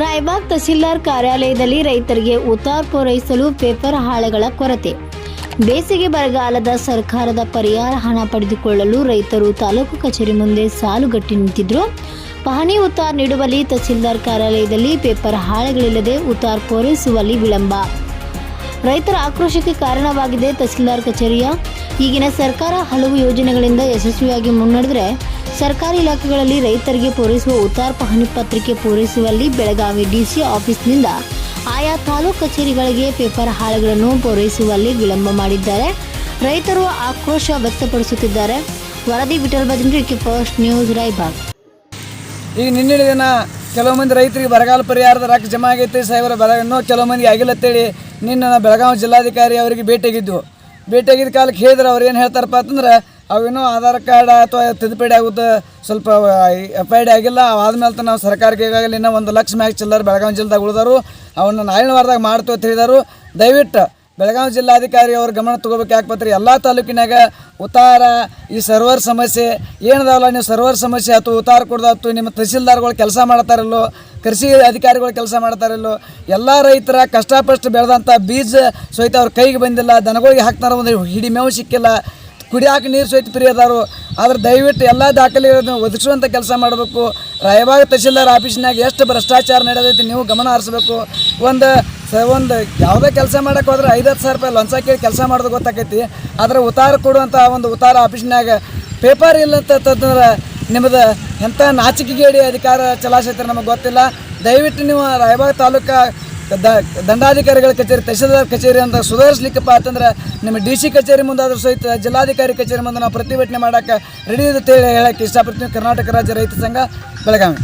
ರಾಯಬಾಗ್ ತಹಸೀಲ್ದಾರ್ ಕಾರ್ಯಾಲಯದಲ್ಲಿ ರೈತರಿಗೆ ಉತ್ತಾರ್ ಪೂರೈಸಲು ಪೇಪರ್ ಹಾಳೆಗಳ ಕೊರತೆ. ಬೇಸಿಗೆ ಬರಗಾಲದ ಸರ್ಕಾರದ ಪರಿಹಾರ ಹಣ ಪಡೆದುಕೊಳ್ಳಲು ರೈತರು ತಾಲೂಕು ಕಚೇರಿ ಮುಂದೆ ಸಾಲುಗಟ್ಟಿ ನಿಂತಿದ್ರು. ಪಹಣಿ ಉತ್ತಾರ್ ನೀಡುವಲ್ಲಿ ತಹಸೀಲ್ದಾರ್ ಕಾರ್ಯಾಲಯದಲ್ಲಿ ಪೇಪರ್ ಹಾಳೆಗಳಿಲ್ಲದೆ ಉತ್ತಾರ್ ಪೂರೈಸುವಲ್ಲಿ ವಿಳಂಬ. ರೈತರ ಆಕ್ರೋಶಕ್ಕೆ ಕಾರಣವಾಗಿದೆ ತಹಸೀಲ್ದಾರ್ ಕಚೇರಿಯ. ಈಗಿನ ಸರ್ಕಾರ ಹಲವು ಯೋಜನೆಗಳಿಂದ ಯಶಸ್ವಿಯಾಗಿ ಮುನ್ನಡೆದರೆ ಸರ್ಕಾರಿ ಇಲಾಖೆಗಳಲ್ಲಿ ರೈತರಿಗೆ ಪೂರೈಸುವ ಉತ್ತಾರ್ಪ ಪಹಣಿ ಪತ್ರಿಕೆ ಪೂರೈಸುವಲ್ಲಿ ಬೆಳಗಾವಿ ಡಿಸಿ ಆಫೀಸ್ನಿಂದ ಆಯಾ ತಾಲೂಕು ಕಚೇರಿಗಳಿಗೆ ಪೇಪರ್ ಹಾಳೆಗಳನ್ನು ಪೂರೈಸುವಲ್ಲಿ ವಿಳಂಬ ಮಾಡಿದ್ದಾರೆ. ರೈತರು ಆಕ್ರೋಶ ವ್ಯಕ್ತಪಡಿಸುತ್ತಿದ್ದಾರೆ. ವರದಿ ವಿಠಲ್ ಭಜನ್ರಿ ಫಸ್ಟ್ ನ್ಯೂಸ್ ರಾಯಬಾಗ್ ಈಗ ನಿನ್ನೆ ದಿನ ಕೆಲವು ಮಂದಿ ರೈತರಿಗೆ ಬರಗಾಲ ಪರಿಹಾರದ ರೊಕ್ಕ ಜಮಾ ಆಗೈತೆ ಸಾಹೇಬರ ಬರ ಇನ್ನೂ ಕೆಲವು ಮಂದಿ ಆಗಿಲ್ಲ ಅಂತೇಳಿ ನಿನ್ನೆ ಬೆಳಗಾವಿ ಜಿಲ್ಲಾಧಿಕಾರಿ ಅವರಿಗೆ ಭೇಟಿಯಾಗಿದ್ದು ಭೇಟಿಯಾಗಿದ್ದ ಕಾಲಕ್ಕೆ ಹೇಳಿದ್ರೆ, ಅವ್ರು ಏನು ಹೇಳ್ತಾರಪ್ಪ ಅಂತಂದ್ರೆ ಅವೇನೋ ಆಧಾರ್ ಕಾರ್ಡ್ ಅಥವಾ ತಿದ್ದುಪಡಿ ಆಗುತ್ತೆ ಸ್ವಲ್ಪ ಎಫ್ ಐ ಡಿ ಆಗಿಲ್ಲ ಆದ್ಮೇಲೆ ನಾವು ಸರ್ಕಾರಕ್ಕೆ ಈಗಾಗಲೇ ಇನ್ನೂ ಒಂದು ಲಕ್ಷ ಮ್ಯಾಚ್ ಚಿಲ್ಲರ್ ಬೆಳಗಾವಿ ಜಿಲ್ಲೆದಾಗ ಉಳಿದಾರು ಅವನ್ನ ನಾಳಿನ ವಾರದಾಗ ಮಾಡ್ತು ಅಂತ ಹೇಳಿದಾರು. ದಯವಿಟ್ಟು ಬೆಳಗಾವಿ ಜಿಲ್ಲಾಧಿಕಾರಿ ಅವ್ರ ಗಮನ ತಗೋಬೇಕು ಯಾಕಪತ್ರಿ ಎಲ್ಲ ತಾಲೂಕಿನಾಗ ಉತ್ತಾರ ಈ ಸರ್ವರ್ ಸಮಸ್ಯೆ ಏನದಾವಲ್ಲ, ನೀವು ಸರ್ವರ್ ಸಮಸ್ಯೆ ಆಯ್ತು, ಉತ್ತಾರ ಕೊಡ್ದಾತು ನಿಮ್ಮ ತಹಸೀಲ್ದಾರ್ಗಳು ಕೆಲಸ ಮಾಡ್ತಾರಲ್ಲೋ, ಕೃಷಿ ಅಧಿಕಾರಿಗಳು ಕೆಲಸ ಮಾಡ್ತಾರಲ್ಲೋ, ಎಲ್ಲ ರೈತರ ಕಷ್ಟಪಷ್ಟು ಬೆಳೆದಂಥ ಬೀಜ ಸಹಿತ ಅವ್ರ ಕೈಗೆ ಬಂದಿಲ್ಲ, ದನಗಳಿಗೆ ಹಾಕ್ತಾರ ಒಂದು ಹಿಡಿ ಮೇವು ಸಿಕ್ಕಿಲ್ಲ, ಕುಡಿಯಾಕ ನೀರು ಸಹಿತ ಪ್ರಿಯದಾರು. ಆದ್ರೆ ದಯವಿಟ್ಟು ಎಲ್ಲ ದಾಖಲೆಗಳನ್ನು ಒದಗಿಸುವಂಥ ಕೆಲಸ ಮಾಡಬೇಕು. ರಾಯಬಾಗ ತಹಸೀಲ್ದಾರ್ ಆಫೀಸ್ನಾಗ ಎಷ್ಟು ಭ್ರಷ್ಟಾಚಾರ ನಡೆದೈತಿ ನೀವು ಗಮನ ಹರಿಸ್ಬೇಕು. ಒಂದು ಒಂದು ಯಾವುದೇ ಕೆಲಸ ಮಾಡಕ್ಕೆ ಹೋದ್ರೆ ಐದು ಹತ್ತು ಸಾವಿರ ರೂಪಾಯಿ ಲಂಚ ಕೇಳಿ ಕೆಲಸ ಮಾಡೋದು ಗೊತ್ತಾಕೈತಿ. ಆದರೆ ಉತ್ತಾರ ಕೊಡುವಂಥ ಒಂದು ಉತ್ತಾರ ಆಫೀಸ್ನಾಗ ಪೇಪರ್ ಇಲ್ಲ ಅಂತಂದ್ರೆ ನಿಮ್ಮದು ಎಂಥ ನಾಚಿಕೆಗೇಡಿ ಅಧಿಕಾರ ಚಲಾಯಿಸೈತೆ ನಮಗೆ ಗೊತ್ತಿಲ್ಲ. ದಯವಿಟ್ಟು ನೀವು ರಾಯಬಾಗ ತಾಲೂಕು ದ ದಂಡಾಧಿಕಾರಿಗಳ ಕಚೇರಿ ತಹಸೀಲ್ದಾರ್ ಕಚೇರಿ ಅಂತ ಸುಧಾರಿಸ್ಲಿಕ್ಕಪ್ಪ ಅಂತಂದ್ರೆ ನಿಮ್ಮ ಡಿ ಸಿ ಕಚೇರಿ ಮುಂದಾದ್ರೂ ಸಹಿತ ಜಿಲ್ಲಾಧಿಕಾರಿ ಕಚೇರಿ ಮುಂದೆ ನಾವು ಪ್ರತಿಭಟನೆ ಮಾಡೋಕ್ಕೆ ರೆಡಿ ಇದೆ ಹೇಳಕ್ಕೆ ಇಷ್ಟಪಡ್ತೀನಿ. ಕರ್ನಾಟಕ ರಾಜ್ಯ ರೈತ ಸಂಘ, ಬೆಳಗಾವಿ.